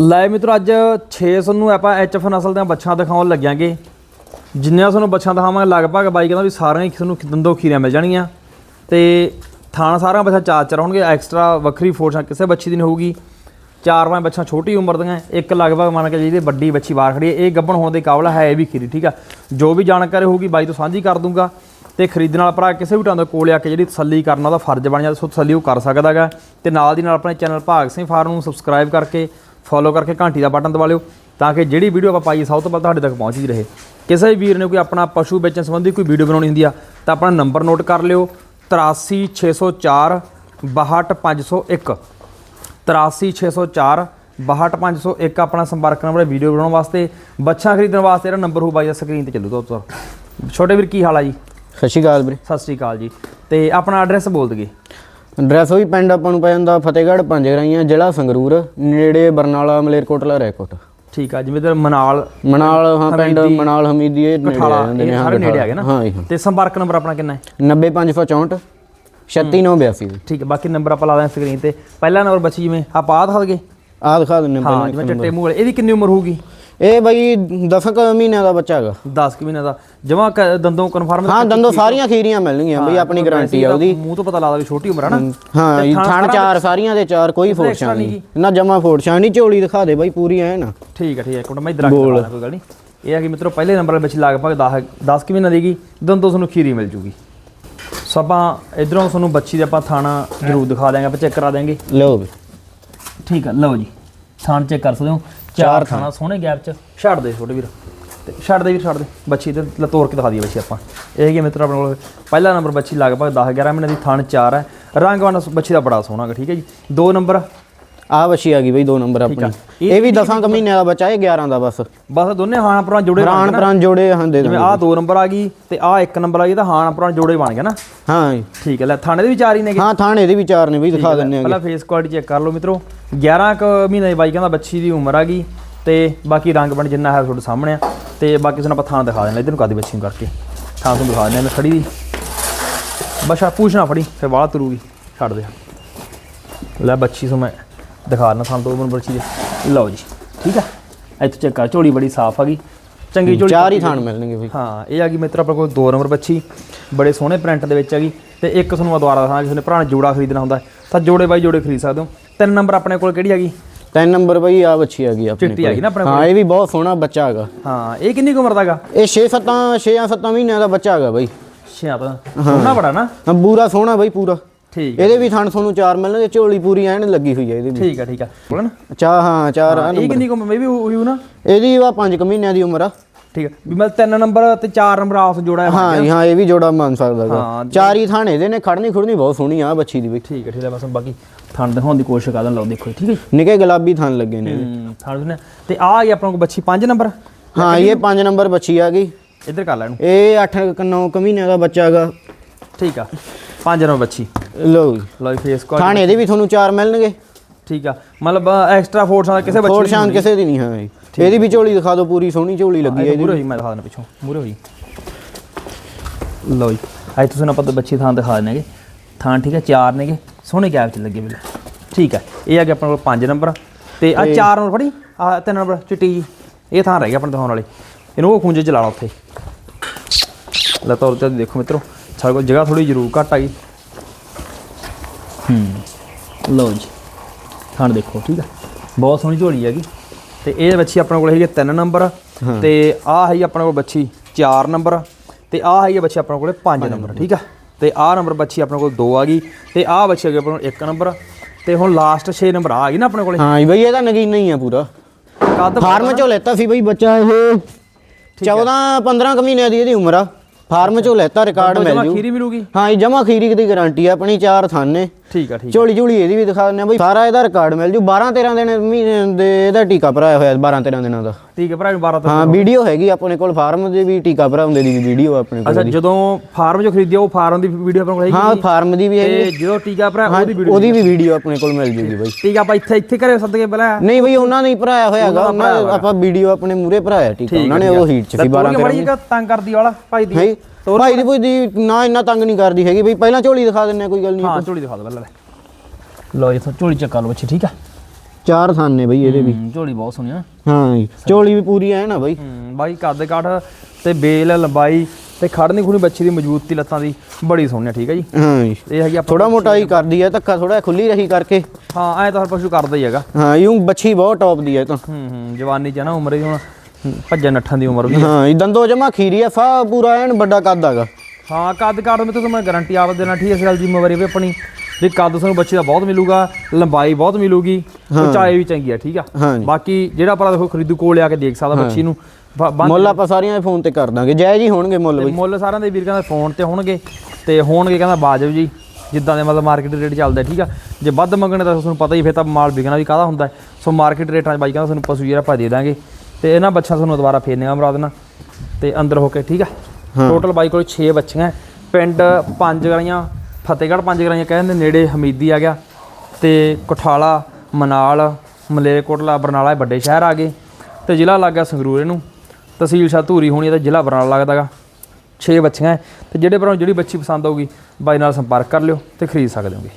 ਲੈ ਮਿੱਤਰੋ, ਅੱਜ 600 ਤੁਹਾਨੂੰ ਆਪਾਂ ਐਚਐਫ ਨਸਲ ਦੀਆਂ ਬੱਚਾ ਦਿਖਾਉਣ ਲੱਗਿਆਂਗੇ। ਜਿੰਨੀਆਂ ਤੁਹਾਨੂੰ ਬੱਚਾ ਦਿਖਾਵਾਂਗੇ, ਲਗਭਗ ਬਾਈ ਕਹਿੰਦਾ ਵੀ ਸਾਰੀਆਂ ਹੀ ਤੁਹਾਨੂੰ ਦੰਦੋ ਖੀਰੀਆਂ ਮਿਲ ਜਾਣਗੀਆਂ। ਤੇ ਥਾਣਾ ਸਾਰਾ ਬੱਚਾ ਚਾਰ ਚਾਰ ਹੋਣਗੇ ਐਕਸਟਰਾ ਵੱਖਰੀ ਫੋਰਸਾਂ ਕਿਸੇ ਬੱਚੀ ਦੀ ਨਹੀਂ ਹੋਊਗੀ। ਚਾਰ ਪੰਜ ਬੱਚਾ ਛੋਟੀ ਉਮਰ ਦੀਆਂ, ਇੱਕ ਲਗਭਗ ਮੰਨ ਕੇ ਜਿਹਦੀ ਵੱਡੀ ਬੱਚੀ ਬਾਹਰ ਖੜੀ ਹੈ, ਇਹ ਗੱਭਣ ਹੋਣ ਦੇ ਕਾਬਲ ਹੈ ਇਹ ਵੀ ਖੀਰੀ, ਠੀਕ ਆ? ਜੋ ਵੀ ਜਾਣਕਾਰੀ ਹੋਊਗੀ ਬਾਈ ਤੋਂ ਸਾਂਝੀ ਕਰ ਦੂੰਗਾ। ਤੇ ਖਰੀਦਣ ਵਾਲਾ ਭਰਾ ਕਿਸੇ ਵੀ ਟਾਂ ਦੇ ਕੋਲ ਆ ਕੇ ਜਿਹੜੀ ਤਸੱਲੀ ਕਰਨਾ ਉਹਦਾ ਫਰਜ਼ ਬਣ ਜਾਂਦਾ, ਸੋ ਤਸੱਲੀ ਉਹ ਕਰ ਸਕਦਾ ਗਾ ਤੇ ਨਾਲ ਦੀ ਨਾਲ ਆਪਣੇ ਚੈਨਲ ਭਾਗ ਸਿੰਘ ਫਾਰਮ ਨੂੰ ਸਬਸਕ੍ਰਾਈਬ ਕਰਕੇ ਫੋਲੋ ਕਰਕੇ ਘੰਟੀ ਦਾ ਬਟਨ ਦਬਾ ਲਿਓ ਤਾਂ ਕਿ ਜਿਹੜੀ ਵੀਡੀਓ ਆਪਾਂ ਪਾਈਏ ਸਭ ਤੋਂ ਪਹਿਲਾਂ ਤੁਹਾਡੇ ਤੱਕ ਪਹੁੰਚਦੀ ਰਹੇ। ਕਿਸੇ ਵੀਰ ਨੇ ਕੋਈ ਆਪਣਾ ਪਸ਼ੂ ਵੇਚਣ ਸੰਬੰਧੀ ਕੋਈ ਵੀਡੀਓ ਬਣਾਉਣੀ ਹੁੰਦੀ ਆ ਤਾਂ ਆਪਣਾ ਨੰਬਰ ਨੋਟ ਕਰ ਲਿਓ 83604 62501 83604 62501 ਆਪਣਾ ਸੰਪਰਕ ਨੰਬਰ ਵੀਡੀਓ ਬਣਾਉਣ ਵਾਸਤੇ। ਬੱਚਾ ਖਰੀਦਣ ਵਾਸਤੇ ਇਹਦਾ ਨੰਬਰ ਹੋਊ ਬਾਈ ਦਾ ਸਕਰੀਨ ਤੇ ਚੱਲੂਗਾ ਉੱਪਰ ਛੋਟੇ ਵੀਰ ਕੀ ਹਾਲ ਆ ਜੀ? ਸਤਿ ਸ਼੍ਰੀ ਅਕਾਲ ਵੀਰੇ। ਸਤਿ ਸ੍ਰੀ ਅਕਾਲ ਜੀ। ਤੇ ਆਪਣਾ ਐਡਰੈਸ ਬੋਲ ਦਈਏ। ਐਡਰੈਸ ਉਹੀ ਪਿੰਡ ਆਪਾਂ ਨੂੰ ਪੈ ਜਾਂਦਾ ਫਤਿਹਗੜ੍ਹ ਪੰਜਗਰਾਈਆਂ ਜ਼ਿਲ੍ਹਾ ਸੰਗਰੂਰ ਨੇੜੇ ਬਰਨਾਲਾ ਮਲੇਰਕੋਟਲਾ ਰੈਕੋਟ। ਠੀਕ ਆ ਜਿਵੇਂ ਤੇ ਮਨਾਲ ਮਨਾਲ ਹਾਂ ਪਿੰਡ ਮਨਾਲ ਹਮੀਦੀ ਇਹ ਨੇੜੇ ਆ ਜਾਂਦੇ ਨੇ ਹਾਂ ਨੇੜੇ ਆ ਗਏ ਨਾ? ਹਾਂ ਤੇ ਸੰਪਰਕ ਨੰਬਰ ਆਪਣਾ ਕਿੰਨਾ ਹੈ? 90564 36982 ਠੀਕ ਹੈ ਬਾਕੀ ਨੰਬਰ ਆਪਾਂ ਲਾ ਦਾਂਗੇ ਸਕਰੀਨ ਤੇ। ਪਹਿਲਾ ਨੰਬਰ ਬੱਚੀ ਜਿਵੇਂ ਆਪਾਂ ਆਹ ਦਿਖਾ ਦਈਏ? ਆ ਦਿਖਾ ਦਿੰਨੇ ਹਾਂ ਜਿਵੇਂ ਚਿੱਟੇ ਮੂੰਹ ਵਾਲੇ ਇਹਦੀ ਕਿੰਨੀ ਉਮਰ ਹੋਊਗੀ? ਇਹ ਬਈ 10 ਮਹੀਨਿਆਂ ਦਾ ਬੱਚਾ ਹੈਗਾ। 10 ਕਿ ਮਹੀਨੇ ਦਾ। ਜਮਾ ਦੰਦੋਂ ਕਨਫਰਮ ਹਾਂ ਦੰਦੋਂ ਸਾਰੀਆਂ ਖੀਰੀਆਂ ਮਿਲਣਗੀਆਂ ਬਈ ਆਪਣੀ ਗਾਰੰਟੀ ਆ ਉਹਦੀ। ਮੂੰਹ ਤੋਂ ਪਤਾ ਲੱਗਦਾ ਵੀ ਛੋਟੀ ਉਮਰ ਹੈ ਨਾ। ਹਾਂ ਇਹ ਥਣ ਚਾਰ ਸਾਰੀਆਂ ਦੇ ਚਾਰ ਕੋਈ ਫੋੜ ਨਹੀਂ। ਨਾ ਜਮਾ ਫੋੜ ਨਹੀਂ ਝੋਲੀ ਦਿਖਾ ਦੇ ਬਈ ਪੂਰੀ ਐ ਨਾ ਠੀਕ ਹੈ ਠੀਕ ਹੈ ਇੱਕ ਮਿੰਟ ਮੈਂ ਇਧਰ ਆ ਕੇ ਕੋਈ ਗੱਲ ਨਹੀਂ। ਇਹ ਆ ਕਿ ਮਿੱਤਰੋ ਪਹਿਲੇ ਨੰਬਰ ਵਿੱਚ ਲਗਭਗ 10 10 ਕਿ ਮਹੀਨਾ ਦੇਗੀ ਦੰਦੋਂ ਤੁਹਾਨੂੰ ਖੀਰੀ ਮਿਲ ਜੂਗੀ। ਸੋ ਆਪਾਂ ਇਧਰੋਂ ਤੁਹਾਨੂੰ ਬੱਚੀ ਦੇ ਆਪਾਂ ਥਾਣਾ ਜ਼ਰੂਰ ਦਿਖਾ ਦਿਆਂਗੇ ਆਪਾਂ ਚੈੱਕ ਕਰਾ ਦਿਆਂਗੇ। ਲਓ ਵੀ ਠੀਕ ਹੈ ਲਓ ਜੀ। ਥਾਣ ਚੈੱਕ ਕਰ ਸਕਦੇ ਹੋ। ਚਾਰ ਥਾਣਾ ਸੋਹਣੇ ਗੈਪ ਚ। ਛੱਡ ਦੇ ਛੋਟੇ ਵੀਰ। ਤੇ ਛੱਡ ਦੇ ਵੀਰ ਛੱਡ ਦੇ। ਬੱਚੀ ਤੇ ਲ- ਤੋੜ ਕੇ ਦਿਖਾ ਦਈਏ ਬੱਚੀ ਆਪਾਂ। ਇਹ ਕੀ ਮਿੱਤਰ ਆਪਣੇ ਕੋਲ ਪਹਿਲਾ ਨੰਬਰ ਬੱਚੀ ਲਗਭਗ 10 11 ਮਹੀਨੇ ਦੀ ਥਣ ਚਾਰ ਹੈ। ਰੰਗਵਾਨ ਬੱਚੀ ਦਾ ਬੜਾ ਸੋਹਣਾ ਗਾ ਠੀਕ ਹੈ ਜੀ। ਦੋ ਨੰਬਰ। ਆ ਬੱਚੀ ਆ ਗਈ ਬਈ ਦੋ ਨੰਬਰ ਆਪਣੀ। ਇਹ ਵੀ 10 ਮਹੀਨਿਆਂ ਦਾ ਬੱਚਾ ਇਹ 11 ਦਾ ਬਸ। ਬਸ ਦੋਨੇ ਹਾਣ ਪਰਾਂ ਜੁੜੇ ਬਣ ਪ੍ਰਾਣ ਗਏ ਨਾ। ਪ੍ਰਾਣ ਜੋੜੇ ਹਾਂ ਦੇ ਜਿਵੇਂ ਆਹ ਦੋ ਨੰਬਰ ਆ ਗਈ ਤੇ ਆਹ ਇੱਕ ਨੰਬਰ ਆ ਗਈ ਤਾਂ ਹਾਣ ਪਰਾਂ ਜੋੜੇ ਬਣ ਗਏ ਨਾ। ਹਾਂ ਜੀ। ਠੀਕ ਹੈ ਲੈ ਥਾਣੇ ਦੇ ਵੀ ਚਾਰ ਹੀ ਨੇਗੇ। ਹਾਂ ਥਾਣੇ ਦੇ ਵੀ ਚਾਰ ਨੇ ਬਈ ਦਿਖਾ ਦਿੰਨੇ ਆ ਪਹਿਲਾਂ ਫੇਸ ਕੁਆਲਿਟੀ ਚੈੱਕ ਕਰ ਲਓ ਮਿੱਤਰੋ। 11 ਕ ਮਹੀਨੇ ਦੀ ਬਾਈ ਕਹਿੰਦਾ ਬੱਚੀ ਦੀ ਉਮਰ ਆ ਗਈ ਤੇ ਬਾਕੀ ਰੰਗ ਬਣ ਜਿੰਨਾ ਹੈ ਤੁਹਾਡੇ ਸਾਹਮਣੇ ਆ। ਤੇ ਬਾਕੀ ਤੁਹਾਨੂੰ ਆਪਾਂ ਥਾਂ ਦਿਖਾ ਦੇਣਾ ਇਧਰ ਨੂੰ ਕਾਦੀ ਬੱਚੀ ਨੂੰ ਕਰਕੇ। ਥਾਂ ਤੁਹਾਨੂੰ ਦਿਖਾ ਮੈਂ ਖੜੀ ਦੀ। ਬਸ ਆ ਪੁੱਛਣਾ ਫੜੀ ਫਿਰ ਵਾਲਾ ਤੁਰੂਗੀ ਛੱਡ ਦੇ। ਲੈ ਬੱਚੀ ਸੋ ਮੈਂ ਦਿਖਾ ਦਿੰਦਾ ਤੁਹਾਨੂੰ ਦੋ ਨੰਬਰ ਬੱਚੀ ਦੇ। ਲਓ ਜੀ ਠੀਕ ਆ? ਇੱਥੇ ਚੈੱਕ ਕਰ ਝੋਲੀ ਬੜੀ ਸਾਫ਼ ਆ ਗਈ। ਚੰਗੀ ਝੋਲੀ ਚਾਰ ਹੀ ਥਾਣ ਮਿਲਣਗੇ ਬਈ। ਹਾਂ ਇਹ ਆ ਗਈ ਮਿੱਤਰ ਆਪਣੇ ਕੋਲ ਦੋ ਨੰਬਰ ਬੱਚੀ ਬੜੇ ਸੋਹਣੇ ਪ੍ਰਿੰਟ ਦੇ ਵਿੱਚ ਹੈਗੀ ਤੇ ਇੱਕ ਤੁਹਾਨੂੰ ਮੈਂ ਦੁਬਾਰਾ ਦੱਸਾਂ ਕਿਸੇ ਨੇ ਭਰਾ ਨੇ ਜੋੜਾ ਖਰੀਦਣਾ ਹੁੰਦਾ ਤਾਂ ਜੋੜੇ ਬਾਈ ਜੋੜੇ ਖਰੀਦ ਸਕਦੇ ਹੋ। ਤਿੰਨ ਨੰਬਰ ਆਪਣੇ ਕੋਲ ਕਿਹੜੀ ਹੈਗੀ ਤਿੰਨ ਨੰਬਰ ਬਈ ਆ ਬੱਚੀ ਆ ਆਪਣੀ ਚਿੱਟੀ ਹੈਗੀ ਨਾ ਆਪਣੇ ਹਾਂ ਇਹ ਵੀ ਬਹੁਤ ਸੋਹਣਾ ਬੱਚਾ ਹੈਗਾ। ਹਾਂ ਇਹ ਕਿੰਨੀ ਕੁ ਉਮਰ ਦਾ ਹੈਗਾ? ਇਹ 6 7 6 7 ਮਹੀਨਿਆਂ ਦਾ ਬੱਚਾ ਹੈਗਾ ਬਈ। ਤਾਂ ਸੋਹਣਾ ਬੜਾ ਨਾ। ਹਾਂ ਪੂਰਾ ਸੋਹਣਾ ਬਈ ਪੂਰਾ। ਠੀਕ ਇਹਦੇ ਵੀ ਥਣ ਤੁਹਾਨੂੰ ਚਾਰ ਮਿਲਣਗੇ ਝੋਲੀ ਪੂਰੀ ਐਨ ਲੱਗੀ ਹੋਈ ਹੈ ਇਹਦੀ ਵੀ। ਠੀਕ ਹੈ ਠੀਕ ਹੈ। ਬੋਲਣ ਚਾ ਹਾਂ ਚਾਰ ਆ ਇਹ ਕਿੰਨੀ ਕੁ ਉਮਰ? ਵੀ ਹੋਈ ਹੋ ਨਾ। ਇਹਦੀ ਵਾ 5 ਮਹੀਨਿਆਂ ਦੀ ਉਮਰ ਆ। ਠੀਕ ਹੈ। ਵੀ ਮੈਂ ਤਿੰਨ ਨੰਬਰ ਤੇ ਚਾਰ ਨੰਬਰ ਆਪਸ ਜੋੜਾ ਹੈ ਹਾਂ। ਹਾਂ ਇਹ ਵੀ ਜੋੜਾ ਮੰਨ ਸਕਦਾ ਹਾਂ, ਚਾਰ ਹੀ ਥਾਣੇ ਦੇ ਨੇ ਖੜਨੀ ਖੁੜਨੀ ਬਹੁਤ ਸੋਹਣੀ ਆ ਬੱਚੀ ਦੀ ਬਈ ਠੀਕ ਹੈ ਠੀਕ ਹੈ ਬਸ ਬਾਕੀ ਥਣ ਦਿਖਾਉਣ ਦੀ ਕੋਸ਼ਿਸ਼ ਕਰਦਾ ਲਓ ਦੇਖੋ ਠੀਕ ਹੈ ਨਿੱਕੇ ਗੁਲਾਬੀ ਥਣ ਲੱਗੇ ਨੇ ਥਣ ਸੁਣਿਆ ਤੇ ਆ ਗਈ ਆਪਣੇ ਕੋਲ ਬੱਚੀ 5 ਨੰਬਰ? ਹਾਂ ਇਹ 5 ਨੰਬਰ ਬੱਚੀ ਆ ਗਈ। ਇੱਧਰ ਕਰ ਲੈ ਇਹਨੂੰ। ਇਹ 8 9 ਮਹੀਨਿਆਂ ਦਾ ਬੱਚਾ ਹੈਗਾ ਠੀਕ ਆ 5 ਨੰਬਰ ਬੱਚੀ। ਲਓ ਲਓ ਫੇਸ ਕੁਆਲਿਟੀ ਥਾਣੇ ਦੇ ਵੀ ਤੁਹਾਨੂੰ ਚਾਰ ਮਿਲਣਗੇ। ਠੀਕ ਆ ਮਤਲਬ ਐਕਸਟਰਾ ਫੋਰਸਾਂ ਦਾ ਕਿਸੇ ਬੱਚੇ ਹੋਰ ਸ਼ਾਨ ਕਿਸੇ ਦੀ ਨਹੀਂ ਹਾਂ ਇਹਦੀ ਵੀ ਝੋਲੀ ਦਿਖਾ ਦਿਓ ਪੂਰੀ ਸੋਹਣੀ ਝੋਲੀ ਲੱਗੀ ਹੈ ਇਹ ਮੂਰੇ ਹੋਈ ਮੈਂ ਦਿਖਾ ਦੇਣਾ ਪਿੱਛੋਂ ਮੂਰੇ ਹੋਈ। ਲਓ ਜੀ। ਅੱਜ ਤੁਸੀਂ ਆਪਾਂ ਤਾਂ ਬੱਚੀ ਥਾਂ ਦਿਖਾ ਦੇਣਗੇ ਥਾਂ ਠੀਕ ਹੈ ਚਾਰ ਨੇਗੇ ਸੋਹਣੇ ਗੈਪ ਚ ਲੱਗੇ ਬਿਲ। ਠੀਕ ਹੈ ਇਹ ਆ ਗਿਆ ਆਪਣੇ ਕੋਲ 5 ਨੰਬਰ। ਤੇ ਆ ਚਾਰ ਨੰਬਰ ਫੜੀ ਆ ਤਿੰਨ ਨੰਬਰ ਚਿੱਟੀ ਜੀ। ਇਹ ਥਾਂ ਰਹਿ ਗਿਆ ਆਪਣੇ ਦਿਖਾਉਣ ਵਾਲੀ। ਇਹਨੂੰ ਉਹ ਖੁੰਝੇ ਚ ਲਾ ਲਾ ਉੱਥੇ। ਲੈ ਤੌਰ ਤੇ ਦੇਖੋ ਮਿੱਤਰੋ ਸਾਡੇ ਕੋਲ ਜਗ੍ਹਾ ਥੋੜੀ ਜ਼ਰੂਰ ਘੱਟ ਆ ਗਈ ਹੂੰ। ਲਓ ਜੀ ਥਾਂ ਦੇਖੋ ਠੀਕ ਹੈ। ਬਹੁਤ ਸੋਹਣੀ ਝੋਲੀ ਹੈਗੀ। ਤੇ ਇਹ ਬੱਚੀ ਆਪਣੇ ਕੋਲ ਹੈਗੀ 3 ਨੰਬਰ ਤੇ ਆਹ ਹੈਗੀ ਆਪਣੇ ਕੋਲ ਬੱਚੀ 4 ਨੰਬਰ ਤੇ ਆਹ ਹੈਗੀ ਬੱਚੀ ਆਪਣੇ ਕੋਲ 5 ਨੰਬਰ ਠੀਕ ਆ? ਤੇ ਆਹ ਨੰਬਰ ਬੱਚੀ ਆਪਣੇ ਕੋਲ 2 ਆ ਗਈ ਤੇ ਆਹ ਬੱਚੀ ਹੈਗੀ ਆਪਣੇ ਕੋਲ 1 ਨੰਬਰ ਤੇ ਹੁਣ ਲਾਸਟ 6 ਨੰਬਰ ਆ ਗਈ ਨਾ ਆਪਣੇ ਕੋਲੇ। ਹਾਂ ਬਈ ਇਹ ਤਾਂ ਨਗੀਨਾ ਹੀ ਆ ਪੂਰਾ। ਕੱਦ ਫਾਰਮ ਚੋਂ ਲੈਤਾ ਸੀ ਬਈ ਬੱਚਾ ਇਹ। 14 15 ਕੁ ਮਹੀਨਿਆਂ ਦੀ ਇਹਦੀ ਉਮਰ ਆ। ਫਾਰਮ ਚੋਂ ਲੈਤਾ ਰਿਕਾਰਡ ਮਿਲ ਜੂ। ਖੀਰੀ ਮਿਲੂਗੀ? ਹਾਂ ਇਹ ਜਮਾ ਖੀਰੀ ਦੀ ਗਾਰੰਟੀ ਆ ਆਪਣੀ ਚਾਰ ਥਾਨੇ। ਠੀਕ ਆ ਠੀਕ ਝੋਲੀ ਝੋਲੀ ਇਹਦੀ ਵੀ ਦਿਖਾ ਦਿੰਦੇ ਆ ਬਈ। ਸਾਰਾ ਇਹਦਾ ਰਿਕਾਰਡ ਮਿਲ ਜੂ। 12 13 ਦਿਨ ਮਹੀਨੇ ਦੇ ਇਹਦਾ ਟੀਕਾ ਭਰਾਇਆ ਹੋਇਆ 12 13 ਦਿਨਾਂ ਦਾ। ਠੀਕ ਹੈ ਭਰਾ 12 ਤੋਂ ਹਾਂ ਵੀਡੀਓ ਹੈਗੀ ਆਪਣੇ ਕੋਲ ਫਾਰਮ ਦੇ ਵੀ ਟੀਕਾ ਭਰਾਉਂਦੇ ਦੀ ਵੀ ਵੀਡੀਓ ਆਪਣੇ ਕੋਲ ਅੱਛਾ ਜਦੋਂ ਫਾਰਮ ਚੋਂ ਖਰੀਦਿਆ ਉਹ ਫਾਰਮ ਦੀ ਵੀਡੀਓ ਆਪਣੇ ਕੋਲ ਹੈਗੀ? ਹਾਂ ਫਾਰਮ ਦੀ ਵੀ ਹੈਗੀ। ਤੇ ਜਦੋਂ ਟੀਕਾ ਭਰਾ ਉਹਦੀ ਵੀਡੀਓ ਉਹਦੀ ਵੀ ਵੀਡੀਓ ਆਪਣੇ ਕੋਲ ਮਿਲ ਜੂਗੀ ਬਈ। ਟੀਕਾ ਆਪਾਂ ਇੱਥੇ ਇੱਥੇ ਘਰੇ ਸੱਦ ਕੇ ਪਹਿਲਾਂ ਨਹੀਂ ਬਈ ਉਹਨਾਂ ਨੇ ਹੀ ਭਰਾਇਆ ਹੋਇਆ ਹੈਗਾ। ਉਹਨਾਂ ਆਪਾਂ ਵੀਡੀਓ ਆਪਣੇ ਮੂਰੇ ਭਰਾਇਆ ਟੀਕਾ। ਉਹਨਾਂ ਨੇ ਉਹ ਹੀਟ ਚ ਸੀ 12 13 ਮੜੀ ਤੰਗ ਕਰਦੀ ਵਾਲਾ ਭਾਈ ਦੀ। ਹੈ ਭਾਈ ਦੀ ਕੋਈ ਦੀ ਨਾ ਇੰਨਾ ਤੰਗ ਨਹੀਂ ਕਰਦੀ ਹੈਗੀ ਬਈ ਪਹਿਲਾਂ ਝੋਲੀ ਦਿਖਾ ਦਿੰਨੇ ਕੋਈ ਗੱਲ ਨਹੀਂ ਹਾਂ ਝੋਲੀ ਦਿਖਾ ਦੋ ਪਹਿਲਾਂ ਲੈ। ਲਓ ਇਥੋਂ ਝੋਲੀ ਚੱਕਾ ਲਓ ਬੱਚੀ ਠੀਕ ਆ? ਚਾਰ ਥਾਨ ਨੇ ਬਈ ਇਹਦੇ ਵੀ। ਹੂੰ, ਝੋਲੀ ਬਹੁਤ ਸੋਹਣੀ ਆ। ਹਾਂ ਜੀ ਝੋਲੀ ਵੀ ਪੂਰੀ ਐ ਨਾ ਬਈ। ਹੂੰ ਬਾਈ ਕੱਦ ਕਾਠ ਤੇ ਬੇਲ ਲੰਬਾਈ ਤੇ ਖੜਨੀ ਖੁਣੀ ਬੱਚੀ ਦੀ ਮਜ਼ਬੂਤੀ ਲੱਤਾਂ ਦੀ ਬੜੀ ਸੋਹਣੀ ਆ ਠੀਕ ਹੈ ਜੀ? ਹਾਂ ਜੀ। ਇਹ ਹੈਗੀ ਆਪਾਂ ਥੋੜਾ ਮੋਟਾਈ ਕਰਦੀ ਐ ਧੱਕਾ ਥੋੜਾ ਖੁੱਲੀ ਰਹੀ ਕਰਕੇ। ਹਾਂ ਐ ਤਾਂ ਹਰ ਪਸ਼ੂ ਕਰਦਾ ਹੀ ਹੈਗਾ। ਹਾਂ ਯੂੰ ਬੱਚੀ ਬਹੁਤ ਟੌਪ ਦੀ ਐ ਤਾਂ। ਹੂੰ ਹੂੰ ਜਵਾਨੀ ਚ ਆ ਨਾ ਉਮਰ ਹੀ ਹੁਣ ਭੱਜਣ ਨੱਠਣ ਦੀ ਉਮਰ ਵੀ ਹਾਂ। ਇਹ ਦੰਦੋ ਜਮਾ ਖੀਰੀ ਐ ਫਾ ਪੂਰਾ ਐਨ ਵੱਡਾ ਕੱਦ ਹੈਗਾ। ਹਾਂ ਕੱਦ ਕਾਠ ਮੈਂ ਤੁਹਾਨੂੰ ਮੈਂ ਗਾਰੰਟੀ ਆਪ ਦੇਣਾ ਠੀਕ ਹੈ ਇਸ ਗੱਲ ਦੀ ਜ਼ਿੰਮੇਵਾਰੀ ਵੀ ਆਪਣੀ। ਵੀ ਕੱਦ ਤੁਹਾਨੂੰ ਬੱਚੇ ਦਾ ਬਹੁਤ ਮਿਲੂਗਾ ਲੰਬਾਈ ਬਹੁਤ ਮਿਲੂਗੀ ਉਚਾਈ ਵੀ ਚੰਗੀ ਆ ਠੀਕ ਆ। ਜੀ। ਬਾਕੀ ਜਿਹੜਾ ਆਪਣਾ ਦੇਖੋ ਖਰੀਦੂ ਕੋਲ ਆ ਕੇ ਦੇਖ ਸਕਦਾ ਬੱਚੀ ਨੂੰ। ਮੁੱਲ ਆਪਾਂ ਸਾਰੀਆਂ ਦੇ ਫੋਨ ਤੇ ਕਰ ਦਾਂਗੇ ਜਾਇਜ਼ ਹੀ ਹੋਣਗੇ ਮੁੱਲ ਬਈ ਮੁੱਲ ਸਾਰਿਆਂ ਦੇ ਵੀਰ ਕਹਿੰਦਾ ਫੋਨ ਤੇ ਹੋਣਗੇ ਤੇ ਹੋਣਗੇ ਕਹਿੰਦਾ ਬਾਜਬ ਜੀ ਜਿੱਦਾਂ ਦੇ ਮਤਲਬ ਮਾਰਕੀਟ ਰੇਟ ਚੱਲਦਾ ਠੀਕ ਆ। ਜੇ ਵੱਧ ਮੰਗਣੇ ਤਾਂ ਤੁਹਾਨੂੰ ਪਤਾ ਹੀ ਫਿਰ ਤਾਂ ਮਾਲ ਵਿਕਣਾ ਵੀ ਕਾਹਦਾ ਹੁੰਦਾ। ਸੋ ਮਾਰਕੀਟ ਰੇਟਾਂ 'ਚ ਬਾਈ ਕਹਿੰਦਾ ਤੁਹਾਨੂੰ ਪਸ਼ੂ ਜਿਹੜਾ ਆਪਾਂ ਦੇ ਦਾਂਗੇ। ਤੇ ਇਹਨਾਂ ਬੱਚਾ ਤੁਹਾਨੂੰ ਦੁਬਾਰਾ ਫੇਰ ਮਰਾ ਦੇਣਾ ਤੇ ਅੰਦਰ ਹੋ ਕੇ ਠੀਕ ਆ? ਟੋਟਲ ਬਾਈ ਕੋਲ 6 ਬੱਚੀਆਂ ਹੈ। ਪਿੰਡ ਪੰਜ ਗਲੀਆਂ ਫਤਿਹਗੜ੍ਹ ਪੰਜ ਗਲੀਆਂ ਕਹਿੰਦੇ ਨੇੜੇ ਹਮੀਦੀ ਆ ਗਿਆ। ਤੇ ਕੋਠਾਲਾ ਮਨਾਲ ਮਲੇਰਕੋਟਲਾ ਬਰਨਾਲਾ ਵੱਡੇ ਸ਼ਹਿਰ ਆ ਗਏ। ਤੇ ਜ਼ਿਲ੍ਹਾ ਲੱਗ ਸੰਗਰੂਰ ਇਹਨੂੰ। ਤਹਿਸੀਲ ਸ਼ਾਹ ਧੂਰੀ ਹੋਣੀ ਹੈ ਤੇ ਜ਼ਿਲ੍ਹਾ ਬਰਨਾਲਾ ਲੱਗਦਾਗਾ 6 ਬੱਚੀਆਂ ਹੈ ਤੇ ਜਿਹੜੇ ਭਰਾ ਜਿਹੜੀ ਬੱਚੀ ਪਸੰਦ ਆਊਗੀ ਬਾਈ ਨਾਲ ਸੰਪਰਕ ਕਰ ਲਿਓ ਤੇ ਖਰੀਦ ਸਕਦੇ ਹੋਗੇ।